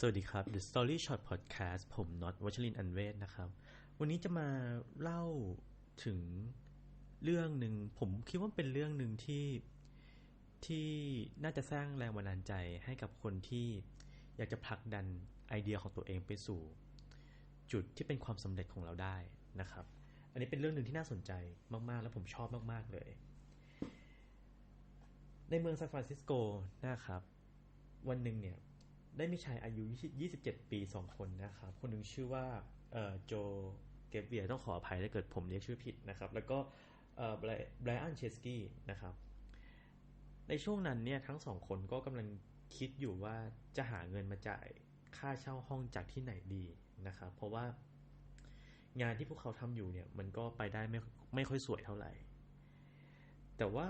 สวัสดีครับ The Story Short Podcast ผมน็อตวัชรินอันเวศนะครับ วันนี้จะมาเล่าถึงเรื่องหนึ่ง ผมคิดว่าเป็นเรื่องหนึ่งที่ที่น่าจะสร้างแรงบันดาลใจให้กับคนที่อยากจะผลักดันไอเดียของตัวเองไปสู่ จุดที่เป็นความสำเร็จของเราได้นะครับ อันนี้เป็นเรื่องหนึ่งที่น่าสนใจมากๆ และผมชอบมากๆเลย ในเมืองซานฟรานซิสโกนะครับ วันหนึ่งเนี่ย ได้มีชายอายุ 27 ปี 2 คนนะครับ คนหนึ่งชื่อว่าโจเกเวียต้องขออภัยถ้าเกิดผมเรียกชื่อผิดนะครับ แล้วก็ไบรอันเชสกี้นะครับ ในช่วงนั้นเนี่ยทั้งสองคนก็กำลังคิดอยู่ว่าจะหาเงินมาจ่ายค่าเช่าห้องจากที่ไหนดีนะครับ เพราะว่างานที่พวกเขาทำอยู่เนี่ยมันก็ไปได้ไม่ไม่ค่อยสวยเท่าไหร่ แต่ว่า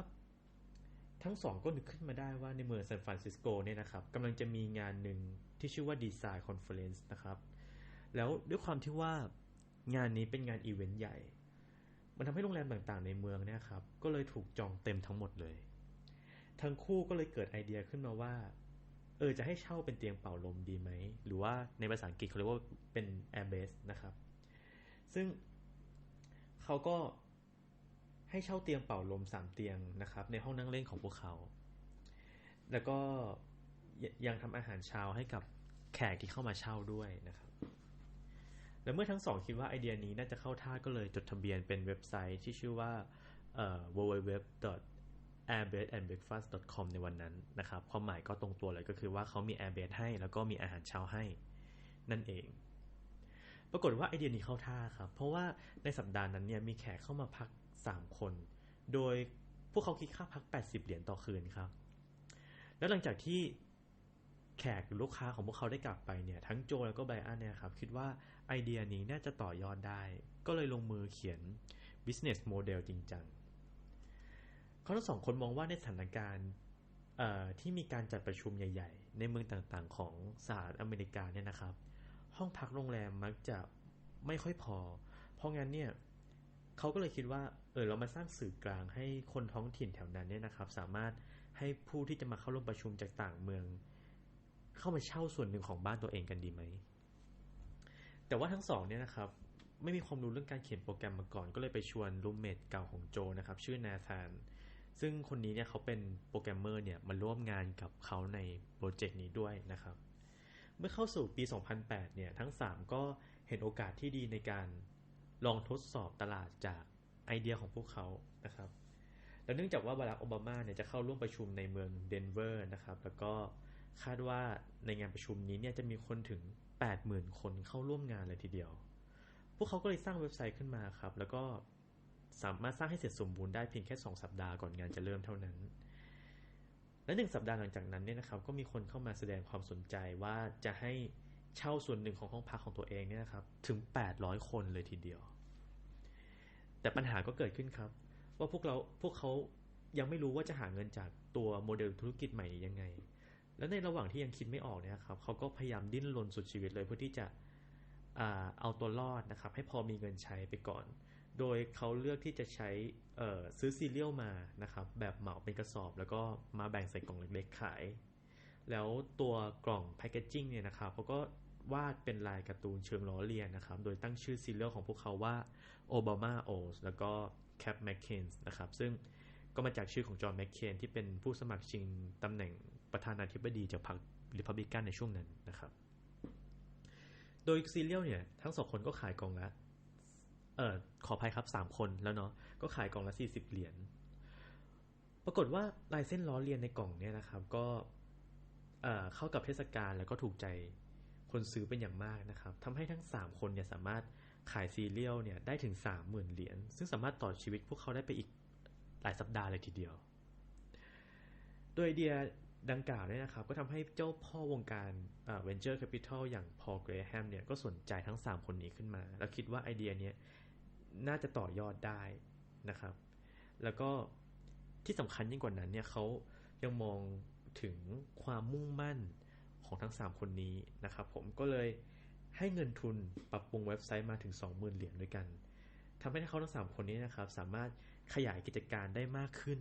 ทั้งสองก็นึกขึ้นมาได้ว่าในเมืองซานฟรานซิสโกเนี่ยนะครับกำลังจะมีงานหนึ่งที่ชื่อว่าดีไซน์คอนเฟอเรนซ์นะครับ แล้วด้วยความที่ว่างานนี้เป็นงานอีเวนต์ใหญ่ มันทำให้โรงแรมต่างๆ ในเมืองเนี่ยครับ ก็เลยถูกจองเต็มทั้งหมดเลย ทั้งคู่ก็เลยเกิดไอเดียขึ้นมาว่า เออจะให้เช่าเป็นเตียงเป่าลมดีไหม หรือว่าในภาษาอังกฤษเขาเรียกว่าเป็น airbase นะครับ ซึ่งเขาก็ ให้เช่าเตียงเป่าลมสามเตียงนะครับ ในห้องนั่งเล่นของพวกเขา แล้วก็ยังทำอาหารเช้าให้กับแขกที่เข้ามาเช่าด้วยนะครับ แล้วเมื่อทั้งสองคิดว่าไอเดียนี้น่าจะเข้าท่าก็เลยจดทะเบียนเป็นเว็บไซต์ที่ชื่อว่า www airbedandbreakfast.com ในวันนั้นนะครับ ความหมายก็ตรงตัวเลยก็คือว่าเขามี airbed ให้แล้วก็มีอาหารเช้าให้นั่นเอง ปรากฏว่าไอเดียนี้เข้าท่าครับ เพราะว่าในสัปดาห์นั้นเนี่ยมีแขกเข้ามาพักสามคน โดยพวกเขาคิดค่าพัก 80 เหรียญต่อคืนครับ แล้วหลังจากที่แขกหรือลูกค้าของพวกเขาได้กลับไปเนี่ย ทั้งโจแล้วก็ไบอันเนี่ยครับ คิดว่าไอเดียนี้น่าจะต่อยอดได้ ก็เลยลงมือเขียน business model จริงจังเขาทั้งสองคนมองว่าในสถานการณ์ที่มีการจัดประชุมใหญ่ ๆ ในเมืองต่างๆ ของสหรัฐอเมริกาเนี่ยนะครับ ห้องพักโรงแรมมักจะไม่ค่อยพอ เพราะงั้นเนี่ยเขาก็เลยคิดว่า เออเรามาสร้างสื่อกลางให้คนท้องถิ่นแถวนั้นเนี่ยนะครับ สามารถให้ผู้ที่จะมาเข้าร่วมประชุมจากต่างเมือง เข้ามาเช่าส่วนหนึ่งของบ้านตัวเองกันดีไหม แต่ว่าทั้งสองเนี่ยนะครับ ไม่มีความรู้เรื่องการเขียนโปรแกรมมาก่อน ก็เลยไปชวนรูมเมทเก่าของโจนะครับ ชื่อนาธานซึ่งคนนี้เนี่ยเขาเป็นโปรแกรมเมอร์เนี่ยมาร่วมงานกับเขาในโปรเจกต์นี้ด้วยนะครับ เมื่อเข้าสู่ปี 2008 เนี่ย ทั้ง 3 ก็เห็นโอกาสที่ดีในการลองทดสอบตลาดจากไอเดียของพวกเขานะครับ แล้วเนื่องจากว่าบารักโอบามาเนี่ยจะเข้าร่วมประชุมในเมืองเดนเวอร์นะครับ แล้วก็คาดว่าในงานประชุมนี้เนี่ยจะมีคนถึง 80,000 คนเข้าร่วมงานเลยทีเดียว พวกเขาก็เลยสร้างเว็บไซต์ขึ้นมาครับ แล้วก็สามารถสร้างให้เสร็จสมบูรณ์ได้เพียงแค่ 2 สัปดาห์ก่อนงานจะเริ่มเท่านั้น และหนึ่งสัปดาห์หลังจากนั้นเนี่ยนะครับก็มีคนเข้ามาแสดงความสนใจว่าจะให้เช่าส่วนหนึ่งของห้องพักของตัวเองเนี่ยนะครับถึง 800 คนเลยทีเดียว แต่ปัญหาก็เกิดขึ้นครับ ว่าพวกเราพวกเขายังไม่รู้ว่าจะหาเงินจากตัวโมเดลธุรกิจใหม่ยังไง แล้วในระหว่างที่ยังคิดไม่ออกเนี่ยครับเขาก็พยายามดิ้นรนสุดชีวิตเลยเพื่อที่จะเอาตัวรอดนะครับให้พอมีเงินใช้ไปก่อน โดยเขาเลือกที่จะใช้ซื้อซีเรียลมานะครับ แบบเหมาเป็นกระสอบ แล้วก็มาแบ่งใส่กล่องเล็กๆขาย แล้วตัวกล่องแพคเกจจิ้งเนี่ยนะครับเขาก็วาดเป็นลายการ์ตูนเชิงล้อเลียนนะครับ โดยตั้งชื่อซีเรียลของพวกเขาว่า Obama O's แล้วก็ Cap McCain นะครับ ซึ่งก็มาจากชื่อของจอห์นแมคเคนที่เป็นผู้สมัครชิงตำแหน่งประธานาธิบดีจากพรรคริพับลิกันในช่วงนั้นนะครับ โดยซีเรียลเนี่ยทั้งสองคนก็ขายกล่องละ เอ่อขออภัยครับสามคนแล้วเนาะก็ขายกล่องละสี่สิบเหรียญปรากฏว่าลายเส้นล้อเลียนในกล่องเนี่ยนะครับ ก็เข้ากับเทศกาลแล้วก็ถูกใจคนซื้อเป็นอย่างมากนะครับทำให้ทั้ง 3 คนเนี่ยสามารถขายซีเรียลเนี่ยได้ถึง 30,000 เหรียญซึ่งสามารถต่อชีวิตพวกเขาได้ไปอีกหลายสัปดาห์เลยทีเดียว โดยไอเดียดังกล่าวเนี่ยนะครับ ก็ทำให้เจ้าพ่อวงการเวนเจอร์แคปิตอลอย่างพอลเกรแฮมเนี่ยก็สนใจทั้ง 3 คนนี้ขึ้นมา แล้วคิดว่าไอเดียเนี้ น่าจะต่อยอดได้นะครับ แล้วก็ที่สำคัญยิ่งกว่านั้นเนี่ยเขายังมองถึงความมุ่งมั่นของทั้ง 3 คนนี้นะครับ ผมก็เลยให้เงินทุนปรับปรุงเว็บไซต์มาถึง 20,000 เหรียญด้วยกันทำให้เขาทั้ง 3 คนนี้นะครับ สามารถขยายกิจการได้มากขึ้น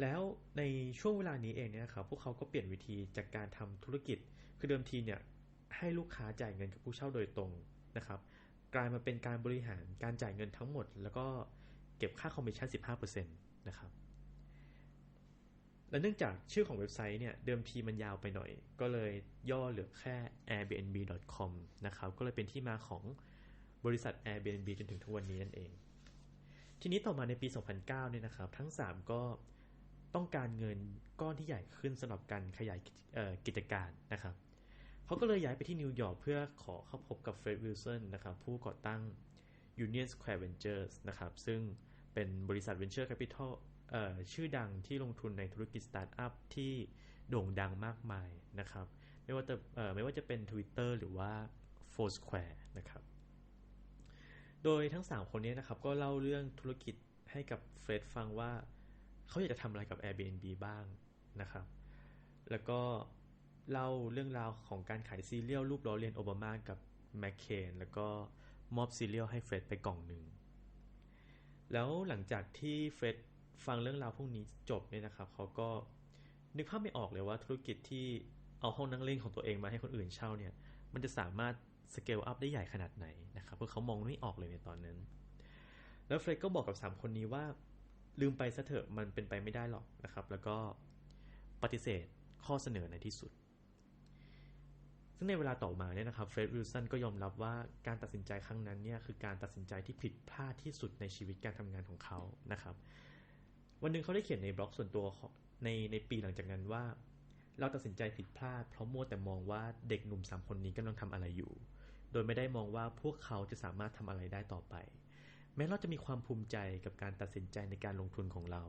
แล้วในช่วงเวลานี้เองเนี่ยครับพวกเขาก็เปลี่ยนวิธีจากการทำธุรกิจ คือเดิมทีเนี่ยให้ลูกค้าจ่ายเงินกับผู้เช่าโดยตรงนะครับ กลายมาเป็นการบริหารการจ่ายเงินทั้งหมด แล้วก็เก็บค่าคอมมิชชั่น 15%นะครับและเนื่องจากชื่อของเว็บไซต์เนี่ยเดิมทีมันยาวไปหน่อย ก็เลยย่อเหลือแค่ airbnb.com นะครับก็เลยเป็นที่มาของบริษัท Airbnb จนถึงทุกวันนี้นั่นเอง ทีนี้ต่อมาในปี 2009เนี่ยนะครับ ทั้ง 3 ก็ต้องการเงินก้อนที่ใหญ่ขึ้นสำหรับการขยายกิจการนะครับ เขาก็เลยย้ายไปที่นิวยอร์กเพื่อขอเข้าพบกับเฟรดวิลสันนะครับผู้ก่อตั้ง Union Square Ventures นะครับ ซึ่งเป็นบริษัท Venture Capital ชื่อดังที่ลงทุนในธุรกิจสตาร์ทอัพที่โด่งดังมากมายนะครับ ไม่ว่าจะไม่ว่าจะเป็น Twitter หรือว่า Foursquare นะครับ โดยทั้ง 3 คนนี้นะครับ ก็เล่าเรื่องธุรกิจให้กับเฟรดฟังว่าเขาอยากจะทำอะไรกับ Airbnb บ้างนะครับ แล้วก็ เล่าเรื่องราวของการขายซีเรียลรูปล้อเลียนโอบามากับแมคเคนแล้วก็มอบซีเรียลให้เฟร็ดไปกล่องหนึ่ง แล้วหลังจากที่เฟร็ดฟังเรื่องราวพวกนี้จบเนี่ยนะครับเขาก็นึกภาพไม่ออกเลยว่าธุรกิจที่เอาห้องนั่งเล่นของตัวเองมาให้คนอื่นเช่าเนี่ย มันจะสามารถสเกลอัพได้ใหญ่ขนาดไหนนะครับเพราะเขามองไม่ออกเลยในตอนนั้น แล้วเฟร็ดก็บอกกับ 3 คนนี้ว่าลืมไปซะเถอะมันเป็นไปไม่ได้หรอกนะครับ แล้วก็ปฏิเสธข้อเสนอในที่สุด ซึ่งในเวลาต่อมาเนี่ยนะครับเฟรดวิลสันก็ยอมรับว่าการตัดสินใจครั้งนั้นเนี่ยคือการตัดสินใจที่ผิดพลาดที่สุดในชีวิตการทำงานของเขานะครับ วันหนึ่งเขาได้เขียนในบล็อกส่วนตัวในในปีหลังจากนั้นว่า เราตัดสินใจผิดพลาด เพราะมัวแต่มองว่าเด็กหนุ่มสามคนนี้กำลังทำอะไรอยู่ โดยไม่ได้มองว่าพวกเขาจะสามารถทำอะไรได้ต่อไป แม้เราจะมีความภูมิใจกับการตัดสินใจในการลงทุนของเรา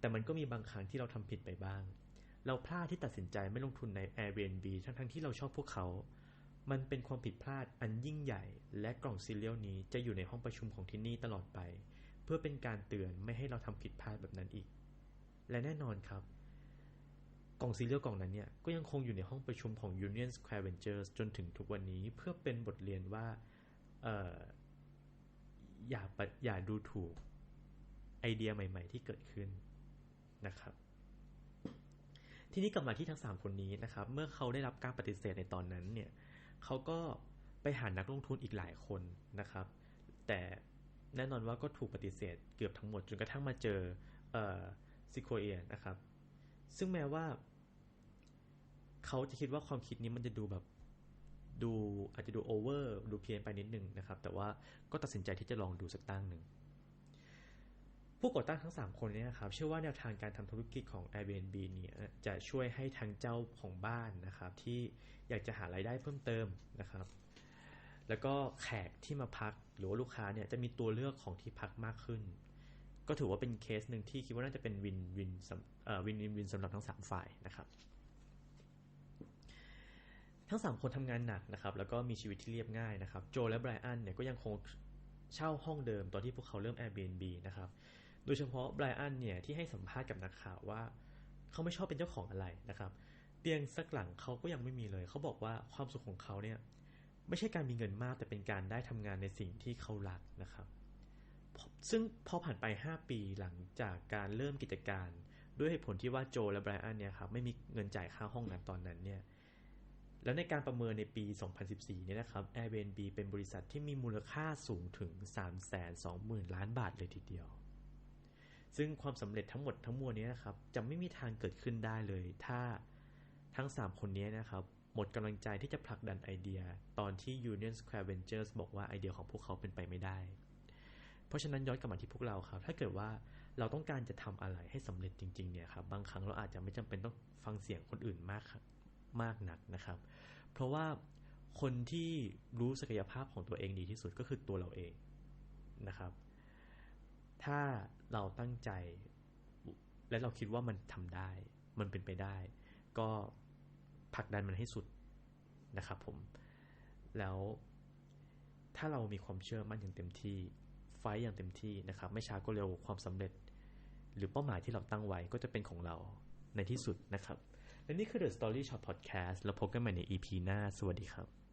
แต่มันก็มีบางครั้งที่เราทำผิดไปบ้าง เราพลาดที่ตัดสินใจไม่ลงทุนใน Airbnb ทั้งทั้งที่เราชอบพวกเขา มันเป็นความผิดพลาดอันยิ่งใหญ่ และกล่องซีเรียลนี้จะอยู่ในห้องประชุมของที่นี่ตลอดไป เพื่อเป็นการเตือนไม่ให้เราทำผิดพลาดแบบนั้นอีก และแน่นอนครับ กล่องซีเรียลกล่องนั้นเนี่ยก็ยังคงอยู่ในห้องประชุมของ Union Square Ventures จนถึงทุกวันนี้เพื่อเป็นบทเรียนว่าอย่าอย่าดูถูกไอเดียใหม่ ๆ ที่เกิดขึ้นนะครับ ทีนี้กลับมาที่ทั้ง 3 คนนี้นะครับ เมื่อเขาได้รับการปฏิเสธในตอนนั้นเนี่ยเขาก็ไปหานักลงทุนอีกหลายคนนะครับ แต่แน่นอนว่าก็ถูกปฏิเสธเกือบทั้งหมดจนกระทั่งมาเจอซิโคเอียนะครับ ซึ่งแม้ว่า เขาจะคิดว่าความคิดนี้มันจะดูแบบดูอาจจะดูโอเวอร์ดูเพี้ยนไปนิดนึงนะครับ แต่ว่าก็ตัดสินใจที่จะลองดูสักตั้งหนึ่ง ผู้ก่อตั้งทั้ง 3 คนนี้นะครับเชื่อว่าแนวทางการทำธุรกิจของ Airbnb เนี่ยจะช่วยให้ทางเจ้าของบ้านนะครับ ที่อยากจะหารายได้เพิ่มเติมนะครับ แล้วก็แขกที่มาพักหรือว่าลูกค้าเนี่ยจะมีตัวเลือกของที่พักมากขึ้น ก็ถือว่าเป็นเคสหนึ่งที่คิดว่าน่าจะเป็นวินวินวินวินวินสำหรับทั้ง 3 ฝ่ายนะครับทั้ง 3 คนทำงานหนักนะครับ แล้วก็มีชีวิตที่เรียบง่ายนะครับ โจและไบรอันเนี่ยก็ยังคงเช่าห้องเดิมตอนที่พวกเขาเริ่ม Airbnb นะครับ โดยเฉพาะไบรอันเนี่ยที่ให้สัมภาษณ์กับนักข่าวว่า เขาไม่ชอบเป็นเจ้าของอะไรนะครับ เตียงสักหลังเขาก็ยังไม่มีเลย เขาบอกว่าความสุขของเขาเนี่ยไม่ใช่การมีเงินมากแต่เป็นการได้ทำงานในสิ่งที่เขารักนะครับ ซึ่งพอผ่านไป 5 ปีหลังจากการเริ่มกิจการ ด้วยเหตุผลที่ว่าโจและไบรอันเนี่ยครับไม่มีเงินจ่ายค่าห้องนั้นตอนนั้นเนี่ยแล้วในการประเมินในปี 2014 เนี่ยนะครับ Airbnb เป็นบริษัทที่มีมูลค่าสูงถึง 320,000 ล้านบาทเลยทีเดียว ซึ่งความสำเร็จทั้งหมดทั้งมวลนี้นะครับ จะไม่มีทางเกิดขึ้นได้เลย ถ้าทั้ง 3 คนนี้นะครับ หมดกำลังใจที่จะผลักดันไอเดีย ตอนที่ Union Square Ventures บอกว่าไอเดียของพวกเขาเป็นไปไม่ได้ เพราะฉะนั้นย้อนกลับมาที่พวกเราครับ ถ้าเกิดว่าเราต้องการจะทำอะไรให้สำเร็จจริง ๆ เนี่ยครับ บางครั้งเราอาจจะไม่จำเป็นต้องฟังเสียงคนอื่นมากมากนักนะครับ เพราะว่าคนที่รู้ศักยภาพของตัวเองดีที่สุดก็คือตัวเราเองนะครับ ถ้าเราตั้งใจ และเราคิดว่ามันทำได้ มันเป็นไปได้ ก็ผลักดันมันให้สุดนะครับผม แล้วถ้าเรามีความเชื่อมั่นอย่างเต็มที่ ไฟอย่างเต็มที่นะครับ ไม่ช้าก็เร็วความสำเร็จ หรือเป้าหมายที่เราตั้งไว้ก็จะเป็นของเราในที่สุดนะครับ และนี่คือ The Story Shop Podcast แล้วพบกันใหม่ใน EP หน้า สวัสดีครับ